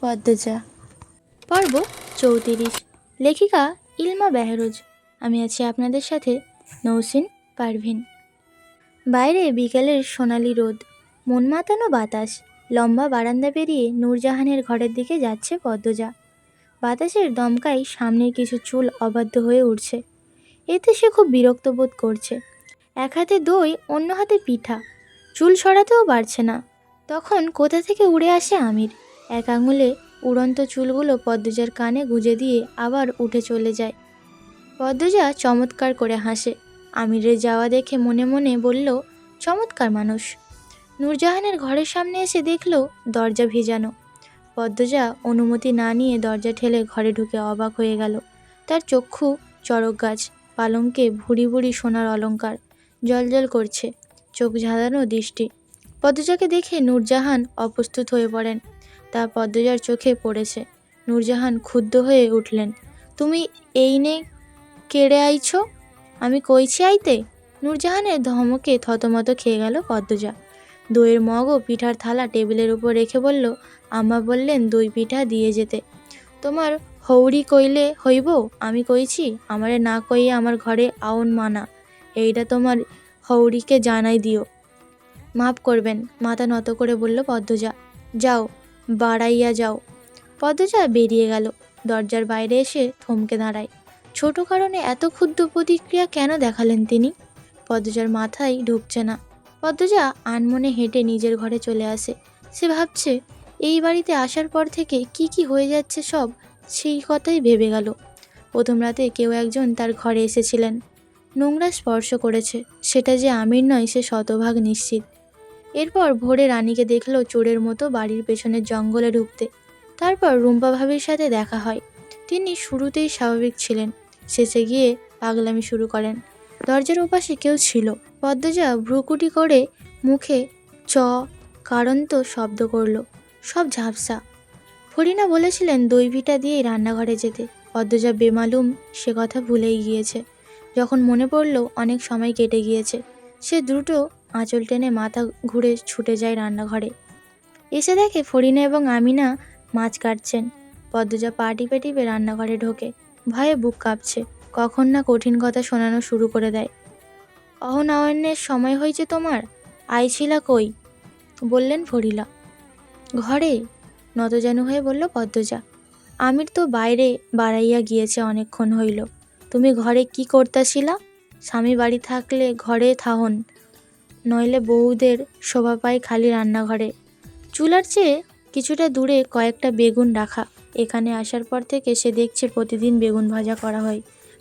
পদ্মজা। পর্ব চৌত্রিশ। লেখিকা ইলমা বেহরোজ। আমি আছি আপনাদের সাথে নৌসিন পারভিন। বাইরে বিকেলের সোনালি রোদ, মন মাতানো বাতাস, লম্বা বারান্দা পেরিয়ে নূরজাহানের ঘরের দিকে যাচ্ছে পদ্মজা। বাতাসের দমকায় সামনের কিছু চুল অবাধ্য হয়ে উঠছে এতে সে খুব বিরক্ত বোধ করছে। এক হাতে দই, অন্য হাতে পিঠা। চুল সরাতেও পারছে না। তখন কোথা থেকে উড়ে আসে আমির? এক আঙুলে উড়ন্ত চুলগুলো পদ্মজার কানে গুঁজে দিয়ে আবার উঠে চলে যায়। পদ্মজা চমৎকার করে হাসে। আমিরের যাওয়া দেখে মনে মনে বলল, চমৎকার মানুষ। নূরজাহানের ঘরের সামনে এসে দেখল দরজা ভেজানো। পদ্মজা অনুমতি না নিয়ে দরজা ঠেলে ঘরে ঢুকে অবাক হয়ে গেল। তার চক্ষু চড়ক গাছ, পালঙ্কে ভুড়ি ভুড়ি সোনার অলংকার জলজল করছে, চোখ ঝাঁধানো দৃষ্টি। পদ্মজাকে দেখে নূরজাহান অপ্রস্তুত হয়ে পড়েন। তা পদ্মজার চোখে পড়েছে। নূরজাহান ক্ষুব্ধ হয়ে উঠলেন, তুমি এই নে, কেড়ে আইছো? আমি কইছি আইতে? নূরজাহানের ধমকে থতমত খেয়ে গেল পদ্মজা। দইয়ের মগ ও পিঠার থালা টেবিলের উপর রেখে বলল, আম্মা বললেন দই পিঠা দিয়ে যেতে। তোমার হৌরি কইলে হইব? আমি কইছি, আমারে না কইয়ে আমার ঘরে আউন মানা। এইটা তোমার হৌরিকে জানাই দিও। মাফ করবেন। মাথা নত করে বলল পদ্মজা, যাও। বাড়াইয়া যাও। পদ্মজা বেরিয়ে গেল। দরজার বাইরে এসে থমকে দাঁড়ায়। ছোট কারণে এত ক্ষুদ্র প্রতিক্রিয়া কেন দেখালেন তিনি? পদ্মজার মাথায় ঢুকছে না। পদ্মজা আনমনে হেঁটে নিজের ঘরে চলে আসে। সে ভাবছে, এই বাড়িতে আসার পর থেকে কি কি হয়ে যাচ্ছে সব, সেই কথাই ভেবে গেল। প্রথম রাতে কেউ একজন তার ঘরে এসেছিলেন। নোংরা স্পর্শ করেছে। সেটা যে আমির নয়, সে শতভাগ নিশ্চিত। এরপর ভোরে রানীকে দেখল চোরের মতো বাড়ির পেছনের জঙ্গলে ঢুকতে। তারপর রুম্পা ভাবির সাথে দেখা হয়। তিনি শুরুতেই স্বাভাবিক ছিলেন, শেষে গিয়ে পাগলামি শুরু করেন। দরজার ওপাশে কেউ ছিল। পদ্মজা ভ্রুকুটি করে মুখে চ, কারণ তো শব্দ করল, সব ঝাপসা। ফরিনা বলেছিলেন দই ভিটা দিয়েই রান্নাঘরে যেতে। পদ্মজা বেমালুম সে কথা ভুলেই গিয়েছে। যখন মনে পড়ল অনেক সময় কেটে গিয়েছে, সে দ্রুত আঁচল টেনে মাথা ঘুরে ছুটে যায় রান্নাঘরে। এসে দেখে ফরিনা এবং আমিনা মাছ কাটছেন। পদ্মজা পা টিপে টিপে রান্নাঘরে ঢোকে। ভয়ে বুক কাঁপছে। কখন না কঠিন কথা শোনানো শুরু করে দেয়। অহনায়নের সময় হয়েছে তোমার? আইছিলা কই? বললেন ফরিলা। ঘরে? নতজানু হয়ে বলল, পদ্মজা, আমির তো বাইরে বাড়াইয়া গিয়েছে অনেকক্ষণ হইল। তুমি ঘরে কি করতাছিলা? স্বামী বাড়ি থাকলে ঘরে থাহন। নইলে বউদের শোভা পায় খালি রান্নাঘরে। চুলার চেয়ে কিছুটা দূরে কয়েকটা বেগুন রাখা। এখানে আসার পর থেকে সে দেখছে প্রতিদিন বেগুন ভাজা করা হয়।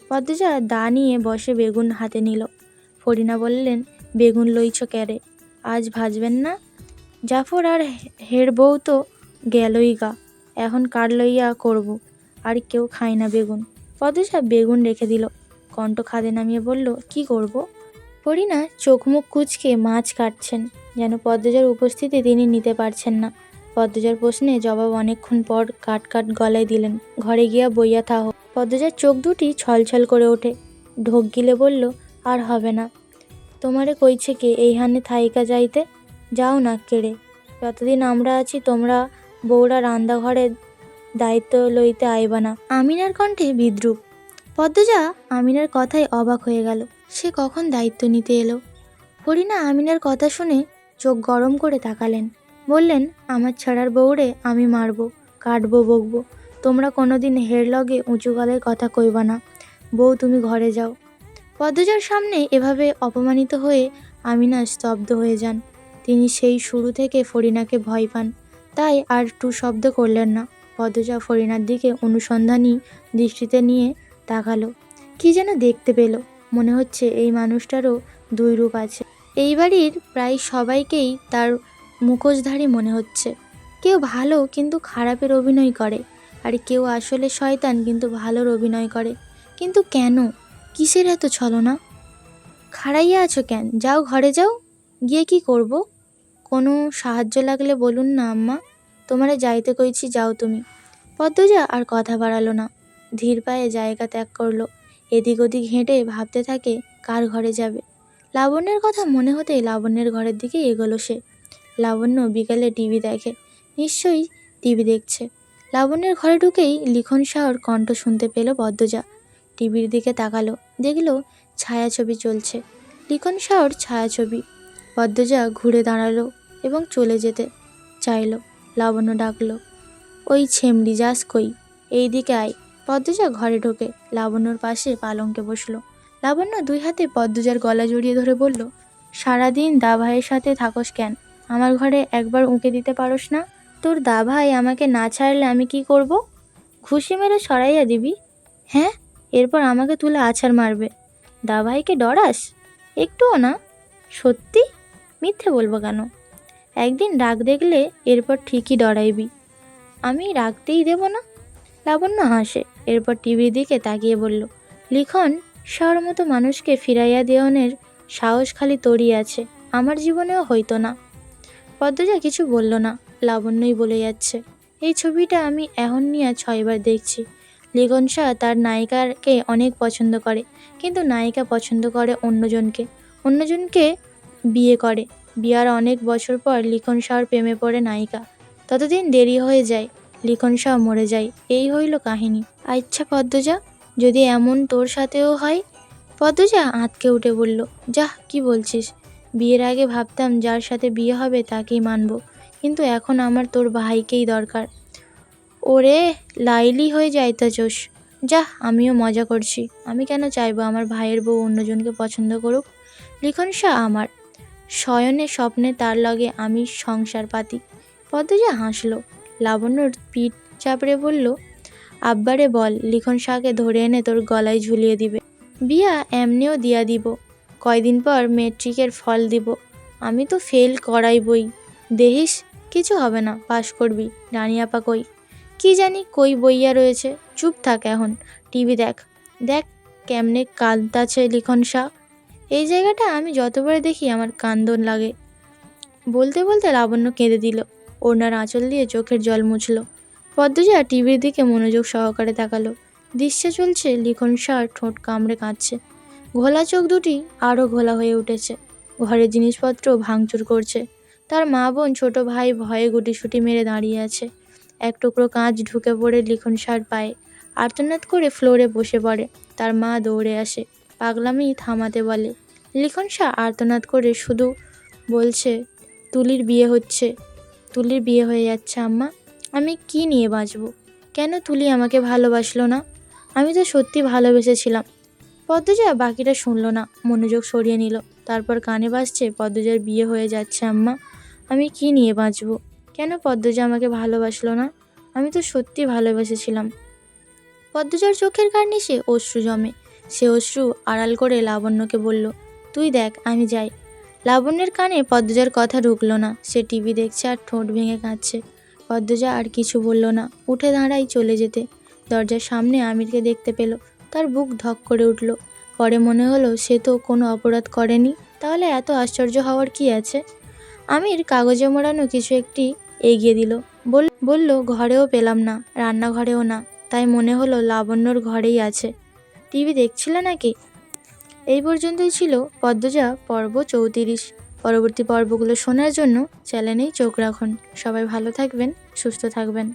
পদ্মজা দা নিয়ে বসে বেগুন হাতে নিল। ফরিনা বললেন, বেগুন লইছ ক্যারে? আজ ভাজবেন না? জাফর আর হের বউ তো গেলই গা। এখন কার লইয়া করব? আর কেউ খায় না বেগুন। পদ্মজা বেগুন রেখে দিল। কণ্ঠ খাদে নামিয়ে বলল, কি করব? ফরিনা চোখ মুখ কুচকে মাছ কাটছেন, যেন পদ্মজার উপস্থিতি তিনি নিতে পারছেন না। পদ্মজার প্রশ্নে জবাব অনেকক্ষণ পর কাট কাট গলায় দিলেন, ঘরে গিয়া বইয়া থাহ। পদ্মজার চোখ দুটি ছলছল করে ওঠে, ঢোক গিলে বলল, আর হবে না। তোমারে কইছে কে এইখানে থাইকা যাইতে? যাও না কেড়ে। যতদিন আমরা আছি, তোমরা বউরা রান্নাঘরের দায়িত্ব লইতে আইবা না। আমিনার কণ্ঠে বিদ্রুপ। পদ্মজা আমিনার কথায় অবাক হয়ে গেল। সে কখন দায়িত্ব নিতে এলো? ফরিনা আমিনার কথা শুনে চোখ গরম করে তাকালেন। বললেন, আমার ছাড়ার বউরে আমি মারবো, কাটবো, বকবো। তোমরা কোনোদিন হের লগে উঁচু গলায় কথা কইবা না। বউ, তুমি ঘরে যাও। পদ্মজার সামনে এভাবে অপমানিত হয়ে আমিনা স্তব্ধ হয়ে যান। তিনি সেই শুরু থেকে ফরিনাকে ভয় পান। তাই আর টু শব্দ করলেন না। পদ্মজা ফরিনার দিকে অনুসন্ধানী দৃষ্টিতে নিয়ে তাকালো। কি যেন দেখতে পেল। মনে হচ্ছে এই মানুষটারও দুই রূপ আছে। এই বাড়ির প্রায় সবাইকেই তার মুখোশধারী মনে হচ্ছে। কেউ ভালো কিন্তু খারাপের অভিনয় করে, আর কেউ আসলে শয়তান কিন্তু ভালোর অভিনয় করে। কিন্তু কেন? কিসের এত ছলনা? খাড়াইয়া আছো কেন? যাও ঘরে যাও, গিয়ে কি করব? কোনো সাহায্য লাগলে বলুন না, আম্মা। তোমারে যাইতে কইছি, যাও তুমি। পদ্মজা আর কথা বাড়ালো না। ধীর পায়ে জায়গা ত্যাগ করল। এদিক ওদিক হেঁটে ভাবতে থাকে, কার ঘরে যাবে? লাবণ্যের কথা মনে হতেই লাবণ্যের ঘরের দিকে এগোলো সে। লাবণ্য বিকালে টিভি দেখে। নিশ্চয়ই টিভি দেখছে। লাবণ্যের ঘরে ঢুকেই লিখন শাহর কণ্ঠ শুনতে পেল পদ্মজা টিভির দিকে তাকালো, দেখল ছায়াছবি চলছে। লিখন শাহর ছায়াছবি। পদ্মজা ঘুরে দাঁড়াল এবং চলে যেতে চাইলো। লাবণ্য ডাকলো, ওই ছেমড়ি যাস কই? এই দিকে আয়। পদ্মজা ঘরে ঢোকে। লাবণ্যর পাশে পালঙ্কে বসল। লাবণ্য দুই হাতে পদ্মজার গলা জড়িয়ে ধরে বলল, সারাদিন দা ভাইয়ের সাথে থাকস কেন? আমার ঘরে একবার উঁকে দিতে পারোস না। তোর দা ভাই আমাকে না ছাড়লে আমি কি করব? ঘুষি মেরে সরাইয়া দিবি। হ্যাঁ এরপর আমাকে তুলে আছাড় মারবে। দা ভাইকে ডরাস? একটুও না। সত্যি? মিথ্যে বলব কেন? একদিন ডাক দেখলে এরপর ঠিকই ডরাইবি। আমি রাখতেই দেব না? লাবণ্য হাসে। এরপর টিভির দিকে তাকিয়ে বলল, লিখন শহর মতো মানুষকে ফিরাইয়া দেওয়ানের সাহস খালি তরি আছে। আমার জীবনেও হইতো না। পদ্মজা কিছু বলল না, লাবণ্যই বলে যাচ্ছে, এই ছবিটা আমি এখন নিয়ে ছয়বার দেখছি। লিখন শাহ তার নায়িকাকে অনেক পছন্দ করে, কিন্তু নায়িকা পছন্দ করে অন্যজনকে। অন্যজনকে বিয়ে করে। বিয়ার অনেক বছর পর লিখন শাহর প্রেমে পড়ে নায়িকা। ততদিন দেরি হয়ে যায়। লিখন শাহ মরে যায়। এই হইল কাহিনী। আচ্ছা পদ্মজা, যদি এমন তোর সাথেও হয়? পদ্মজা আঁতকে উঠে বলল, যাহ, কি বলছিস? বিয়ের আগে ভাবতাম যার সাথে বিয়ে হবে তাকেই মানব। কিন্তু এখন আমার তোর ভাইকেই দরকার। ওরে, লাইলি হয়ে যাইতেছোস যাহ, আমিও মজা করছি। আমি কেন চাইব আমার ভাইয়ের বউ অন্যজনকে পছন্দ করুক? লিখন শাহ আমার। শয়নে স্বপ্নে তার লগে আমি সংসার পাতি। পদ্মজা হাসলো। লাবণ্যর পিঠ চাপড়ে বলল, আব্বারে বল, লিখন শাহকে ধরে এনে তোর গলায় ঝুলিয়ে দিবে। বিয়া এমনিও দিয়া দিব। কয়দিন পর মেট্রিকের ফল দিব। আমি তো ফেল করাই বই। দেহিস, কিছু হবে না, পাশ করবি। রানী আপা কই? কি জানি কই বইয়া রয়েছে। চুপ থাক এখন। টিভি দেখ। দেখ কেমনে কাঁদতাছে লিখন শাহ। এই জায়গাটা আমি যতবার দেখি আমার কান্দন লাগে। বলতে বলতে লাবণ্য কেঁদে দিল। ওনার আঁচল দিয়ে চোখের জল মুছল। পদ্মজা টিভির দিকে মনোযোগ সহকারে তাকালো। দৃশ্যে চলছে লিখন সার ঠোঁট কামড়ে কাঁদছে। ঘোলা চোখ দুটি আরও ঘোলা হয়ে উঠেছে। ঘরের জিনিসপত্র ভাঙচুর করছে। তার মা বোন, ছোট ভাই ভয়ে গুটিসুটি মেরে দাঁড়িয়ে আছে। এক টুকরো কাঁচ ঢুকে পড়ে লিখন সার পায়ে। আর্তনাদ করে ফ্লোরে বসে পড়ে। তার মা দৌড়ে আসে। পাগলামি থামাতে বলে। লিখন শাহ আর্তনাদ করে শুধু বলছে, তুলির বিয়ে হচ্ছে। তুলির বিয়ে হয়ে যাচ্ছে, আম্মা। আমি কি নিয়ে বাঁচব? কেন তুলি আমাকে ভালোবাসলো না? আমি তো সত্যি ভালোবেসেছিলাম। পদ্মজা বাকিটা শুনলো না, মনোযোগ সরিয়ে নিল। তারপর কানে বাজছে, পদ্মজার বিয়ে হয়ে যাচ্ছে, আম্মা। আমি কি নিয়ে বাঁচব? কেন পদ্মজা আমাকে ভালোবাসলো না? আমি তো সত্যি ভালোবেসেছিলাম। পদ্মজার চোখের কারণে কার্নিশে অশ্রু জমে। সে অশ্রু আড়াল করে লাবণ্যকে বলল, তুই দেখ, আমি যাই। লাবণ্যের কানে পদ্মজার কথা ঢুকলো না। সে টিভি দেখছে আর ঠোঁট ভেঙে কাঁদছে। পদ্মজা আর কিছু বলল না। উঠে দাঁড়াই চলে যেতে। দরজার সামনে আমিরকে দেখতে পেল। তার বুক ধক করে উঠল। পরে মনে হলো, সে তো কোনো অপরাধ করেনি। তাহলে এত আশ্চর্য হওয়ার কি আছে? আমির কাগজে মোড়ানো কিছু একটি এগিয়ে দিল। বল, বলল, ঘরেও পেলাম না, রান্নাঘরেও না। তাই মনে হলো, লাবণ্যর ঘরেই আছে। টিভি দেখছিলে নাকি? এই পর্যন্তই ছিল পদ্মজা পর্ব চৌত্রিশ। পরবর্তী পর্বগুলো শোনার জন্য চ্যানেলেই চোখ রাখুন। সবাই ভালো থাকবেন, সুস্থ থাকবেন।